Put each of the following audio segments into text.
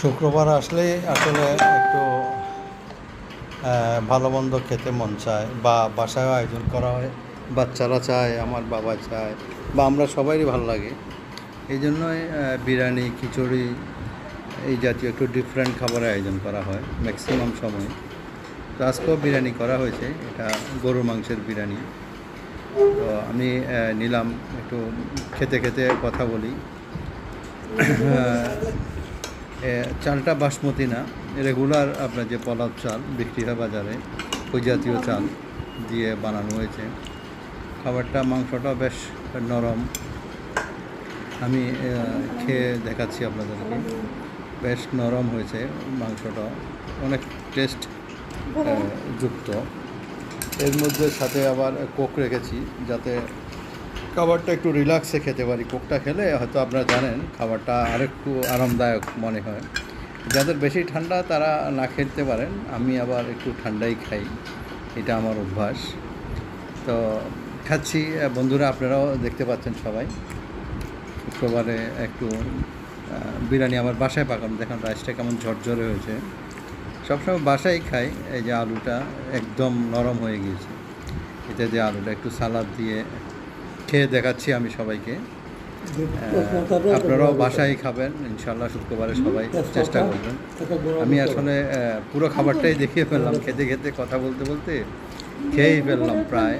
শুক্রবার আসলে আসলে একটু ভালো মন্দ খেতে মন চায় বা বাসায় আয়োজন করা হয়, বাচ্চারা চায়, আমার বাবা চায়, বা আমরা সবারই ভালো লাগে। এই জন্যই বিরিয়ানি, খিচুড়ি, এই জাতীয় একটু ডিফারেন্ট খাবারের আয়োজন করা হয় ম্যাক্সিমাম সময়। তো আজকেও বিরিয়ানি করা হয়েছে, এটা গরু মাংসের বিরিয়ানি। তো আমি নিলাম, একটু খেতে খেতে কথা বলি। চালটা বাসমতি না। রেগুলার আপনার যে পলাপ চাল বিক্রি হয় বাজারে, ওই জাতীয় চাল দিয়ে বানানো হয়েছে। খাবারটা মাংসটা বেশ নরম। আমি খেয়ে দেখাচ্ছি আপনাদেরকে। বেশ নরম হয়েছে মাংসটা অনেক টেস্ট যুক্ত। এর মধ্যে সাথে আবার কোক রেখেছি, যাতে খাবারটা একটু রিল্যাক্সে খেতে পারি, কোকটা খেলে হয়তো আপনারা জানেন খাবারটা আরেকটু আরামদায়ক মনে হয়। যাদের বেশি ঠান্ডা তারা না খেতে পারেন, আমি আবার একটু ঠান্ডাই খাই, এটা আমার অভ্যাস। তো খাচ্ছি বন্ধুরা আপনারাও দেখতে পাচ্ছেন সবাই। শুক্রবারে একটু বিরিয়ানি আমার বাসায় পাকানো, দেখেন রাইসটা কেমন ঝরঝরে হয়েছে। সবসময় বাসায় খাই, এই যে আলুটা একদম নরম হয়ে গিয়েছে। এতে যে আলুটা একটু সালাদ দিয়ে খেয়ে দেখাচ্ছি আমি সবাইকে। আপনারাও বাসায় খাবেন ইনশাল্লাহ শুক্রবারে সবাই চেষ্টা করবেন। আমি আসলে পুরো খাবারটাই দেখিয়ে ফেললাম খেতে খেতে কথা বলতে বলতে খেয়েই ফেললাম প্রায়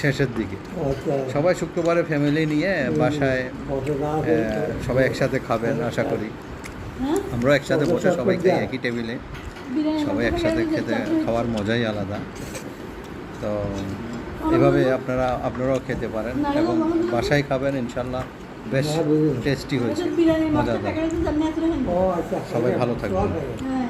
শেষের দিকে। সবাই শুক্রবারে ফ্যামিলি নিয়ে বাসায় সবাই একসাথে খাবেন আশা করি। আমরাও একসাথে বসে সবাই খাই একই টেবিলে সবাই একসাথে খেতে খাওয়ার মজাই আলাদা। তো এভাবে আপনারা আপনারাও খেতে পারেন এবং বাসায় খাবেন ইনশাল্লাহ বেশ টেস্টি হয়েছে। মজাদার মজাদার সবাই ভালো থাকবেন। হ্যাঁ।